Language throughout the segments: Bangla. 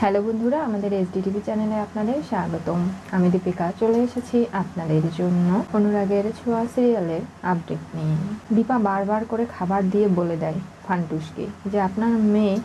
হ্যালো বন্ধুরা, আমাদের এসডি টিভি চ্যানেলে আপনাদের স্বাগতম। আমি দীপিকা, চলে এসেছি আপনাদের জন্য অনুরাগের ছোঁয়া সিরিয়ালের আপডেট নিয়ে। দীপা বারবার করে খাবার দিয়ে বলে দেয় ফান্টুসকে যে, আপনার মেয়ে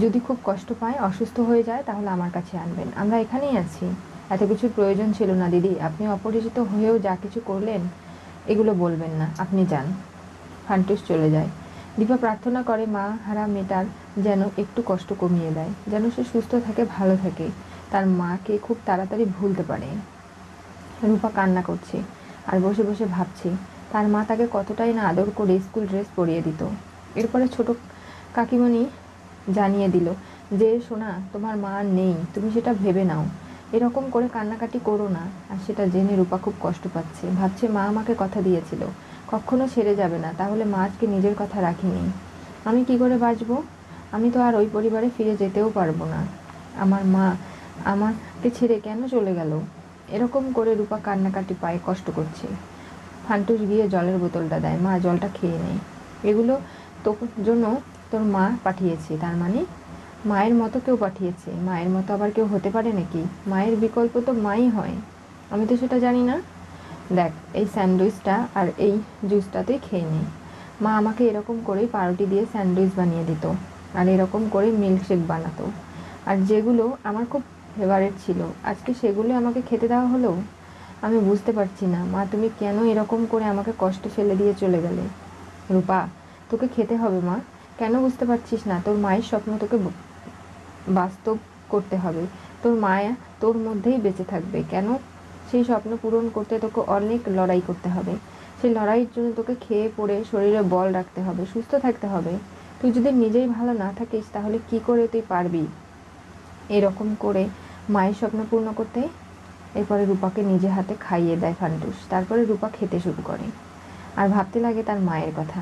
যদি খুব কষ্ট পায়, অসুস্থ হয়ে যায়, তাহলে আমার কাছে আনবেন। আমরা এখানেই আছি। এত কিছুর প্রয়োজন ছিল না, দিদি। আপনি অপরিচিত হয়েও যা কিছু করলেন, এগুলো বলবেন না। আপনি যান। ফান্টুস চলে যায়। দীপা প্রার্থনা করে, মা, হারা মেয়েটার যেন একটু কষ্ট কমিয়ে দেয়, যেন সে সুস্থ থাকে, ভালো থাকে। তার মাকে খুব তাড়াতাড়ি ভুলতে পারে। রূপা কান্না করছে আর বসে বসে ভাবছে, তার মা তাকে কতটাই না আদর করে স্কুল ড্রেস পরিয়ে দিত। এরপরে ছোট কাকিমণি জানিয়ে দিল, যে, সোনা, তোমার মা নেই, তুমি সেটা ভেবে নাও। এরকম করে কান্নাকাটি করো না। আর সেটা জেনে রূপা খুব কষ্ট পাচ্ছে। ভাবছে, মা আমাকে কথা দিয়েছিল। কখনো ছেড়ে যাবে না, তাহলে মা আজকে নিজের কথা রাখিনি। আমি কি করে বাঁচবো? আমি তো আর ওই পরিবারে ফিরে যেতেও পারব না। আমার মা আমাকে ছেড়ে কেন চলে গেল? এরকম করে রূপা কান্নাকাটি পায়ে কষ্ট করছে। ফান্টুস গিয়ে জলের বোতলটা দেয়। মা, জলটা খেয়ে নেয় এগুলো তোর জন্য তোর মা পাঠিয়েছে। তার মানে মায়ের মতো কেউ পাঠিয়েছে। মায়ের মতো আবার কেউ হতে পারে নাকি? মায়ের বিকল্প তো মাই হয়। আমি তো সেটা জানি না। দেখ, এই স্যান্ডউইচটা আর এই জুসটা তুই খেয়ে নে। মা আমাকে এরকম করেই পাউরুটি দিয়ে স্যান্ডউইচ বানিয়ে দিত আর এরকম করে মিল্কশেক বানাতো। আর যেগুলো আমার খুব ফেভারিট ছিল, আজকে সেগুলো আমাকে খেতে দেওয়া হলো? আমি বুঝতে পারছি না। মা, তুমি কেন এরকম করে আমাকে কষ্ট ফেলে দিয়ে চলে গেলে? রূপা, তোকে খেতে হবে মা। কেন বুঝতে পারছিস না? তোর মায়ের স্বপ্ন তোকে বাস্তব করতে হবে। তোর মায়া তোর মধ্যেই বেঁচে থাকবে। কেন সেই স্বপ্ন পূরণ করতে তোকে অনেক লড়াই করতে হবে। সেই লড়াইয়ের জন্য তোকে খেয়ে পড়ে শরীরে বল রাখতে হবে, সুস্থ থাকতে হবে। তুই যদি নিজেই ভালো না থাকিস, তাহলে কি করে তুই পারবি? এরকম করে মায়ের স্বপ্ন পূর্ণ করতে এরপরে রূপাকে নিজে হাতে খাইয়ে দেয় ফান্টুস। তারপরে রূপা খেতে শুরু করে। আর ভাবতে লাগে তার মায়ের কথা।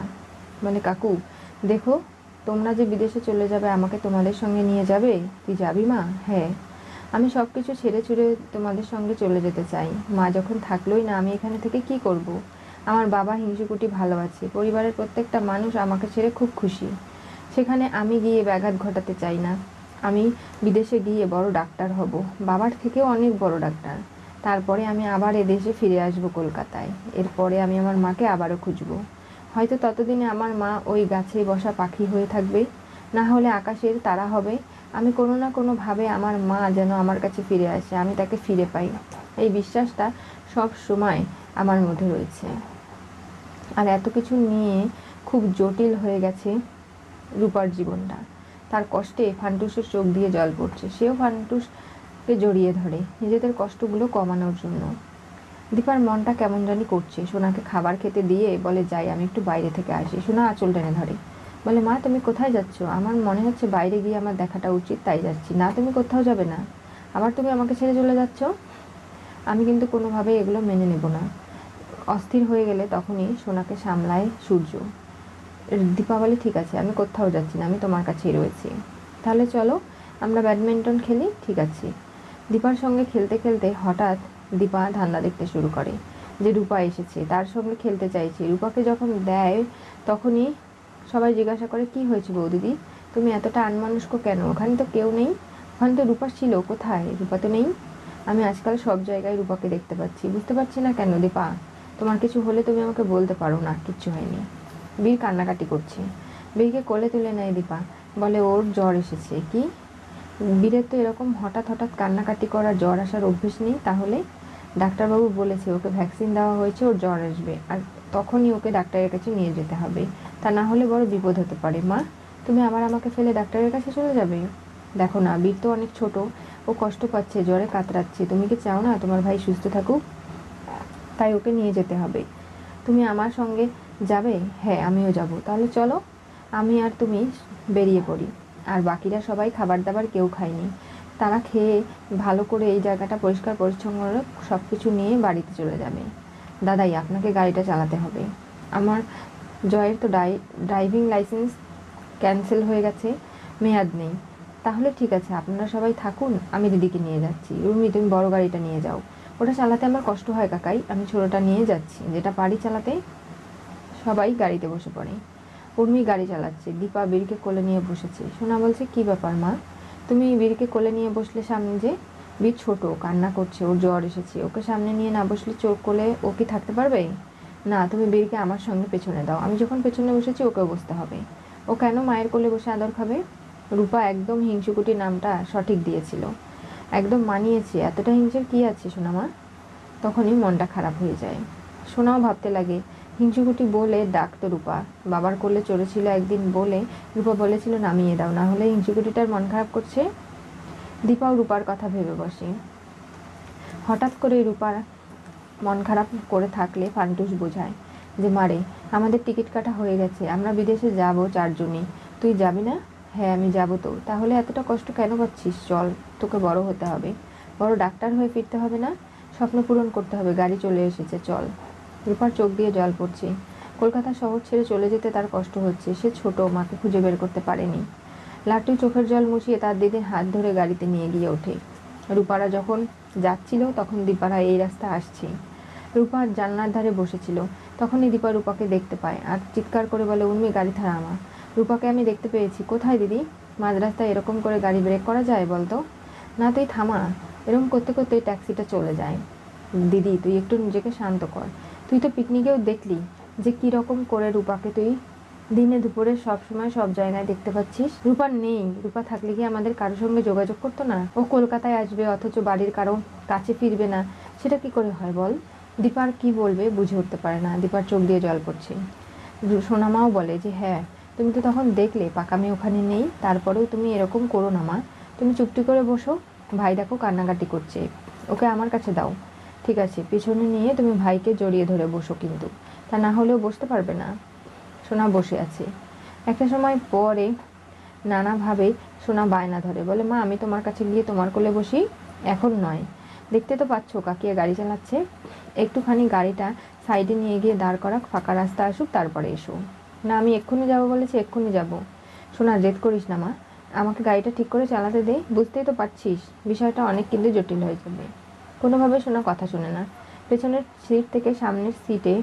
বলে, কাকু, দেখো, তোমরা যে বিদেশে চলে যাবে, আমাকে তোমাদের সঙ্গে নিয়ে যাবে? তুই যাবি মা? হ্যাঁ। আমি সব কিছু ছেড়ে ছুড়ে তোমাদের সঙ্গে চলে যেতে চাই। মা যখন থাকলোই না, আমি এখানে থেকে কি করব। আমার বাবা হিংসুকুটি ভালো আছে পরিবারের প্রত্যেকটা মানুষ আমাকে ছেড়ে খুব খুশি। সেখানে আমি গিয়ে ব্যাঘাত ঘটাতে চাই না। আমি বিদেশে গিয়ে বড় ডাক্তার হব। বাবার থেকেও অনেক বড় ডাক্তার। তারপরে আমি আবার এদেশে ফিরে আসব কলকাতায়। এরপরে আমি আমার মাকে আবারও খুঁজবো। হয়তো ততদিনে আমার মা ওই গাছে বসা পাখি হয়ে থাকবে। না হলে আকাশের তারা হবে। আমি কোনো না কোনোভাবে আমার মা যেন আমার কাছে ফিরে আসে, আমি তাকে ফিরে পাই। এই বিশ্বাসটা সব সময় আমার মধ্যে রয়েছে। আর এত কিছু নিয়ে খুব জটিল হয়ে গেছে রূপার জীবনটা। তার কষ্টে ফান্টুসের চোখ দিয়ে জল পড়ছে। সেও ফান্টুসকে জড়িয়ে ধরে, নিজেদের কষ্টগুলো কমানোর জন্য। দীপার মনটা কেমন জানি করছে। সোনাকে খাবার খেতে দিয়ে বলে, যাই, আমি একটু বাইরে থেকে আসি। সোনা আঁচল টেনে ধরে। বলে, মা, তুমি কোথায় যাচ্ছ? আমার মনে হচ্ছে বাইরে গিয়ে আমার দেখাটা উচিত, তাই যাচ্ছি। না, তুমি কোথাও যাবে না। আবার তুমি আমাকে ছেড়ে চলে যাচ্ছ? আমি কিন্তু কোনোভাবেই এগুলো মেনে নেব না। অস্থির হয়ে গেলে তখনই সোনাকে সামলায় সূর্য। দীপাবলি ঠিক আছে, আমি কোথাও যাচ্ছি না, আমি তোমার কাছেই রয়েছি। তাহলে চলো, আমরা ব্যাডমিন্টন খেলি, ঠিক আছে। দীপার সঙ্গে খেলতে খেলতে হঠাৎ দীপা ধান্দা দেখতে শুরু করে যে রূপা এসেছে। তার সঙ্গে খেলতে চাইছে। রূপাকে যখন দেয়, তখনই সবাই জিজ্ঞাসা করে, কি হয়েছে বৌদিদি? তুমি এতটা আনমানুষ্ক কেন? ওখানে তো কেউ নেই। ওখানে তো রূপা ছিল, কোথায়? রূপা তো নেই। আমি আজকাল সব জায়গায় রূপাকে দেখতে পাচ্ছি। বুঝতে পারছি না কেন, দীপা? তোমার কিছু হলে তুমি আমাকে বলতে পারো না কিচ্ছু হয়নি। বীর কান্নাকাটি করছে। বীরকে কোলে তুলে নেয় দীপা। বলে, ওর জ্বর এসেছে। কি? বীরের তো এরকম হঠাৎ হঠাৎ কান্নাকাটি করা জ্বর আসার অভ্যেস নেই। তাহলে ডাক্তারবাবু বলেছে, ওকে ভ্যাকসিন দেওয়া হয়েছে, ওর জ্বর আসবে। আর তখনই ওকে ডাক্তারের কাছে নিয়ে যেতে হবে। তা না হলে বড় বিপদ হতে পারে, মা। তুমি আবার আমাকে ফেলে ডাক্তারের কাছে চলে যাবে? দেখো না, বীর তো অনেক ছোট। ও কষ্ট পাচ্ছে, জ্বরে কাতরাচ্ছে। তুমি কি চাও না তোমার ভাই সুস্থ থাকুক? তাই ওকে নিয়ে যেতে হবে। তুমি আমার সঙ্গে যাবে? হ্যাঁ আমিও যাব। তাহলে চলো, আমি আর তুমি বেরিয়ে পড়ি। আর বাকিরা সবাই খাবার দাবার কেউ খায়নি। তারা খেয়ে ভালো করে এই জায়গাটা পরিষ্কার, পরিচ্ছন্ন সব কিছু নিয়ে বাড়িতে চলে যাবে। দাদাই, আপনাকে গাড়িটা চালাতে হবে। আমার জয়ের তো ড্রাইভিং লাইসেন্স ক্যান্সেল হয়ে গেছে, মেয়াদ নেই। তাহলে ঠিক আছে, আপনারা সবাই থাকুন, আমি দিদিকে নিয়ে যাচ্ছি। রুমি, তুমি বড় গাড়িটা নিয়ে যাও। ওটা চালাতে আমার কষ্ট হয় কাকাই, আমি ছোটোটা নিয়ে যাচ্ছি। যেটা পারি চালাতে সবাই গাড়িতে বসে পড়ে। উর্মি গাড়ি চালাচ্ছে, দীপা বীরকে কোলে নিয়ে বসেছে। সোনা বলছে, কি ব্যাপার মা? তুমি বীরকে কোলে নিয়ে বসলে সামনে যে বীর ছোট, কান্না করছে, ওর জ্বর এসেছে। ওকে সামনে নিয়ে না বসলে চোখ কোলে ও কি থাকতে পারবে? না, তুমি বীরকে আমার সঙ্গে পেছনে দাও। আমি যখন পেছনে বসেছি, ওকেও বসতে হবে। ও কেন মায়ের কোলে বসে আদর খাবে? রূপা একদম হিংসুকুটি নামটা সঠিক দিয়েছিল। একদম মানিয়েছি। এতটা হিংসের কি আছে, সোনামা? তখনই মনটা খারাপ হয়ে যায়। সোনাও ভাবতে লাগে, হিংসুকুটি বলে ডাকতো রূপা। বাবার কোলে চড়েছিল একদিন বলে, রূপা বলেছিল, নামিয়ে দাও, না হলে হিংসুকুটিটার মন খারাপ করছে? দীপাও রূপার কথা ভেবে বসে। হঠাৎ করে রূপার মন খারাপ করে থাকলে ফান্টুস বোঝায় যে, মারে, আমাদের টিকিট কাটা হয়ে গেছে, আমরা বিদেশে যাব চারজনই। তুই যাবি না? হ্যাঁ আমি যাব তো। তাহলে এতটা কষ্ট কেন পাচ্ছিস? চল, তোকে বড় হতে হবে। বড় ডাক্তার হয়ে ফিরতে হবে না? স্বপ্ন পূরণ করতে হবে, গাড়ি চলে এসেছে, চল। রূপার চোখ দিয়ে জল পড়ছে। কলকাতা শহর ছেড়ে চলে যেতে তার কষ্ট হচ্ছে। সে ছোট, মাকে খুঁজে বের করতে পারেনি। লাট্টু চোখের জল মুছিয়ে তার দিদির হাত ধরে গাড়িতে নিয়ে গিয়ে ওঠে। রূপারা যখন যাচ্ছিল, তখন দীপারা এই রাস্তা আসছে। রূপার জানলার ধারে বসেছিল। তখনই দীপা রূপাকে দেখতে পায় আর চিৎকার করে বলে, উর্মি, গাড়ি থামা। রূপাকে আমি দেখতে পেয়েছি। কোথায় দিদি? মাঝ রাস্তায় এরকম করে গাড়ি ব্রেক করা যায় বলতো? না, তুই থামা। এরকম করতে করতে ট্যাক্সিটা চলে যায়। দিদি, তুই একটু নিজেকে শান্ত কর। তুই তো পিকনিকেও দেখলি। যে কী রকম করে রূপাকে তুই দিনে দুপুরে সব সময় সব জায়গায় দেখতে পাচ্ছিস? রূপা, নেই। রূপা থাকলে কি আমাদের কারোর সঙ্গে যোগাযোগ করতো না? ও কলকাতায় আসবে, অথচ বাড়ির কারও কাছে ফিরবে না। সেটা কি করে হয় বল? দীপার কি বলবে বুঝে উঠতে পারে না। দীপার চোখ দিয়ে জল পড়ছে। সোনামাও বলে যে হ্যাঁ তুমি তো তখন দেখলে, পাকামি ওখানে নেই, তারপরেও তুমি এরকম করো না মা। তুমি চুপটি করে বসো। ভাই দেখো কান্নাকাটি করছে। ওকে আমার কাছে দাও। ঠিক আছে, পিছনে নিয়ে তুমি ভাইকে জড়িয়ে ধরে বসো কিন্তু। তা না হলেও বসতে পারবে না। সোনা বসে আছে। একটা সময় পরে নানাভাবে সোনা বায়না ধরে। বলে, মা, আমি তোমার কাছে গিয়ে তোমার কোলে বসি। এখন নয়। দেখতে তো পাচ্ছ কাকিয়া গাড়ি চালাচ্ছে। একটুখানি গাড়িটা সাইডে নিয়ে গিয়ে দাঁড় করা, ফাঁকা রাস্তা আসুক, তারপরে এসো। না, আমি এক্ষুনি যাব বলেছি, এক্ষুনি যাব। সোনা, জেদ করিস না মা। আমাকে গাড়িটা ঠিক করে চালাতে দে, বুঝতেই তো পারছিস, বিষয়টা অনেক কিন্তু জটিল হয়ে যাবে। কোনোভাবে সোনা কথা শুনে না। পেছনের সিট থেকে সামনের সিটে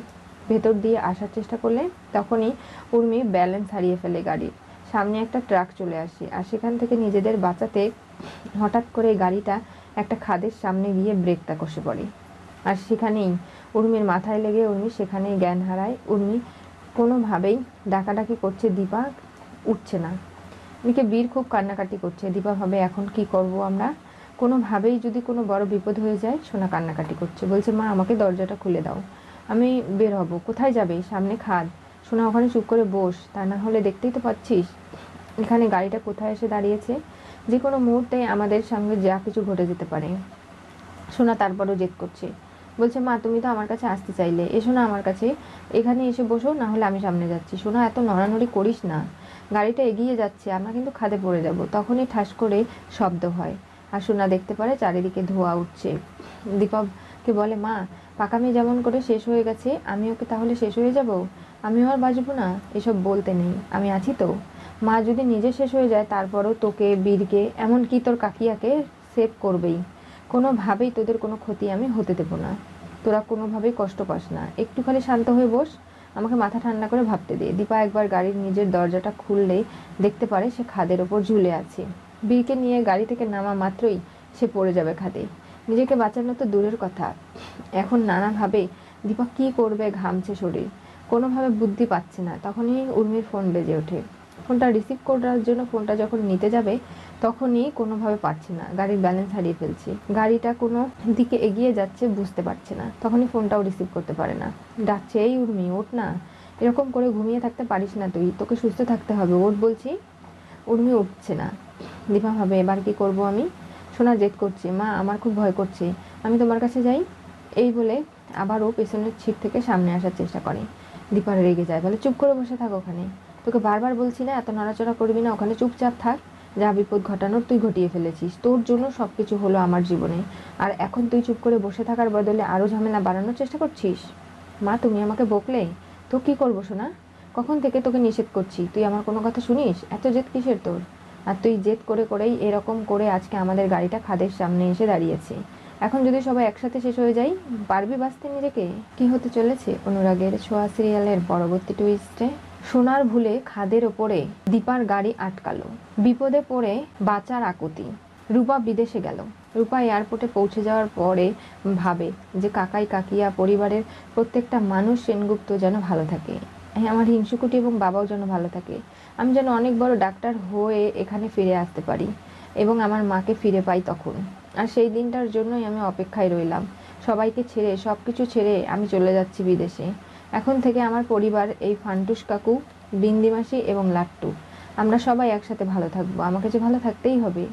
ভেতর দিয়ে আসার চেষ্টা করলে তখনই উর্মি ব্যালেন্স হারিয়ে ফেলে গাড়ির। সামনে একটা ট্রাক চলে আসে, আর সেখান থেকে নিজেদের বাঁচাতে হঠাৎ করে গাড়িটা একটা খাদের সামনে গিয়ে ব্রেকটা কষে পড়ে। আর সেখানেই উর্মির মাথায় লেগে উর্মি সেখানেই জ্ঞান হারায়। উর্মি কোনোভাবেই ডাকাডাকি করছে, দীপা উঠছে না। এদিকে বীর খুব কান্নাকাটি করছে, দীপা ভাবে, এখন কি করব আমরা? কোনোভাবেই যদি কোনো বড় বিপদ হয়ে যায়, সোনা কান্নাকাটি করছে। বলছে, মা, আমাকে দরজাটা খুলে দাও। আমি বের হব। কোথায় যাবে? সামনে খাদ। সোনা, ওখানে চুপ করে বস। তা না হলে দেখতেই তো পাচ্ছিস। এখানে গাড়িটা কোথায় এসে দাঁড়িয়েছে? যে কোনো মুহূর্তে আমাদের সঙ্গে যা কিছু ঘটে যেতে পারে। সোনা তারপরও জেদ করছে। বলছে, মা, তুমি তো আমার কাছে আসতে চাইলে। এসো না আমার কাছে। এখানে এসে বসো, না হলে আমি সামনে যাচ্ছি। সোনা, এত নড়ানড়ি করিস না। গাড়িটা এগিয়ে যাচ্ছে, আমরা কিন্তু খাদে পড়ে যাব। তখনই ঠাস করে শব্দ হয়। আর সোনা দেখতে পারে চারিদিকে ধোয়া উঠছে। দীপককে বলে, মা, পাকামি যেমন করে শেষ হয়ে গেছে আমি ওকে তাহলে শেষ হয়ে যাব? আমিও আর বাঁচবো না? এসব বলতে নেই। আমি আছি তো। মা যদি নিজে শেষ হয়ে যায়, তারপরও তোকে, বীরকে, এমনকি তোর কাকিয়াকে সেভ করবেই। কোনোভাবেই তোদের কোনো ক্ষতি আমি হতে দেবো না। তোরা কোনোভাবেই কষ্ট পাস না। একটু খালি শান্ত হয়ে বস। আমাকে মাথা ঠান্ডা করে ভাবতে দে। দীপা একবার গাড়ির নিজের দরজাটা খুললেই দেখতে পারে সে খাদের ওপর ঝুলে আছে। বীরকে নিয়ে গাড়ি থেকে নামা মাত্রই সে পড়ে যাবে খাদে। নিজেকে বাঁচানো তো দূরের কথা। এখন নানাভাবে দীপা কি করবে, ঘামছে শরীর। কোনোভাবে বুদ্ধি পাচ্ছে না। তখনই উর্মির ফোন বেজে ওঠে। ফোনটা রিসিভ করার জন্য ফোনটা যখন নিতে যাবে, তখনই কোনোভাবে পারছে না। গাড়ির ব্যালেন্স হারিয়ে ফেলছি। গাড়িটা কোনো দিকে এগিয়ে যাচ্ছে বুঝতে পারছে না। তখনই ফোনটাও রিসিভ করতে পারে না। ডাকছে, এই উর্মি, ওঠ না। এরকম করে ঘুমিয়ে থাকতে পারিস না তুই। তোকে সুস্থ থাকতে হবে। ওঠ, বলছি। উর্মি উঠছে না। দীপা ভাবে, এবার কি করব আমি? সোনা জেদ করছে, মা, আমার খুব ভয় করছে। আমি তোমার কাছে যাই? এই বলে আবারও পেছনের ছিট থেকে সামনে আসার চেষ্টা করে। দীপা রেগে যায়। বলে, চুপ করে বসে থাকো ওখানে। তোকে বারবার বলছি না, এত নড়াচড়া করবি না, ওখানে চুপচাপ থাক। যা বিপদ ঘটানোর তুই ঘটিয়ে ফেলেছিস। তোর জন্য সব কিছু হলো আমার জীবনে। আর এখন তুই চুপ করে বসে থাকার বদলে আরও ঝামেলা বাড়ানোর চেষ্টা করছিস? মা, তুমি আমাকে বকলে? তো কি করব শোনা কখন থেকে তোকে নিষেধ করছি? তুই আমার কোনো কথা শুনিস? এত জেদ কিসের তোর? আর তুই জেদ করে করেই এরকম করে আজকে আমাদের গাড়িটা খাদের সামনে এসে দাঁড়িয়েছে। এখন যদি সবাই একসাথে শেষ হয়ে যাই, পারবি বাঁচতে নিজেকে? কি হতে চলেছে অনুরাগের ছোঁয়া সিরিয়ালের পরবর্তী টুইস্টে সোনার ভুলে খাদের ওপরে দীপার গাড়ি আটকালো। বিপদে পড়ে বাঁচার আকুতি। রূপা বিদেশে গেল। রূপা এয়ারপোর্টে পৌঁছে যাওয়ার পরে ভাবে যে কাকাই কাকিয়া পরিবারের প্রত্যেকটা মানুষ সেনগুপ্ত যেন ভালো থাকে। হ্যাঁ আমার হিংসুকুটি এবং বাবাও যেন ভালো থাকে। আমি যেন অনেক বড় ডাক্তার হয়ে এখানে ফিরে আসতে পারি এবং আমার মাকে ফিরে পাই তখন। আর সেই দিনটার জন্যই আমি অপেক্ষায় রইলাম। সবাইকে ছেড়ে সব কিছু ছেড়ে আমি চলে যাচ্ছি বিদেশে। এখন থেকে আমার পরিবার, এই ফান্টুস কাকু, বিন্দিমাসি এবং লাট্টু। আমরা সবাই একসাথে ভালো থাকব। আমাকে যে ভালো থাকতেই হবে।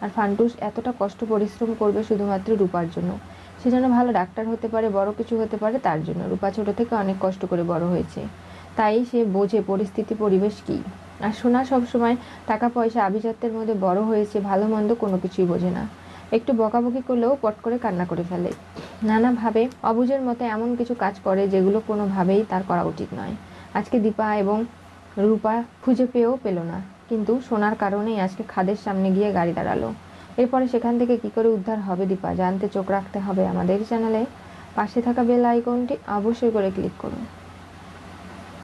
আর ফান্টুস এতটা কষ্ট পরিশ্রম করবে শুধুমাত্র রূপার জন্য। সে যেন ভালো ডাক্তার হতে পারে, বড় কিছু হতে পারে তার জন্য। রূপা ছোট থেকে অনেক কষ্ট করে বড় হয়েছে। তাই সে বোঝে পরিস্থিতি, পরিবেশ কী। আর সোনা সবসময় টাকা পয়সা আভিজাত্যের মধ্যে বড় হয়েছে ভালো মন্দ কোনো কিছুই বোঝে না। একটু বকাবকি করলেও পট করে কান্না করে ফেলে। নানাভাবে অবুজের মতো এমন কিছু কাজ করে যেগুলো কোনোভাবেই তার করা উচিত নয়। আজকে দীপা এবং রূপা খুঁজে পেয়েও পেল না, কিন্তু সোনার কারণেই আজকে খাদের সামনে গিয়ে গাড়ি দাঁড়াল। এরপরে সেখান থেকে কি করে উদ্ধার হবে দীপা? জানতে চোখ রাখতে হবে আমাদের চ্যানেলে। পাশে থাকা বেল আইকনটি অবশ্যই করে ক্লিক করুন।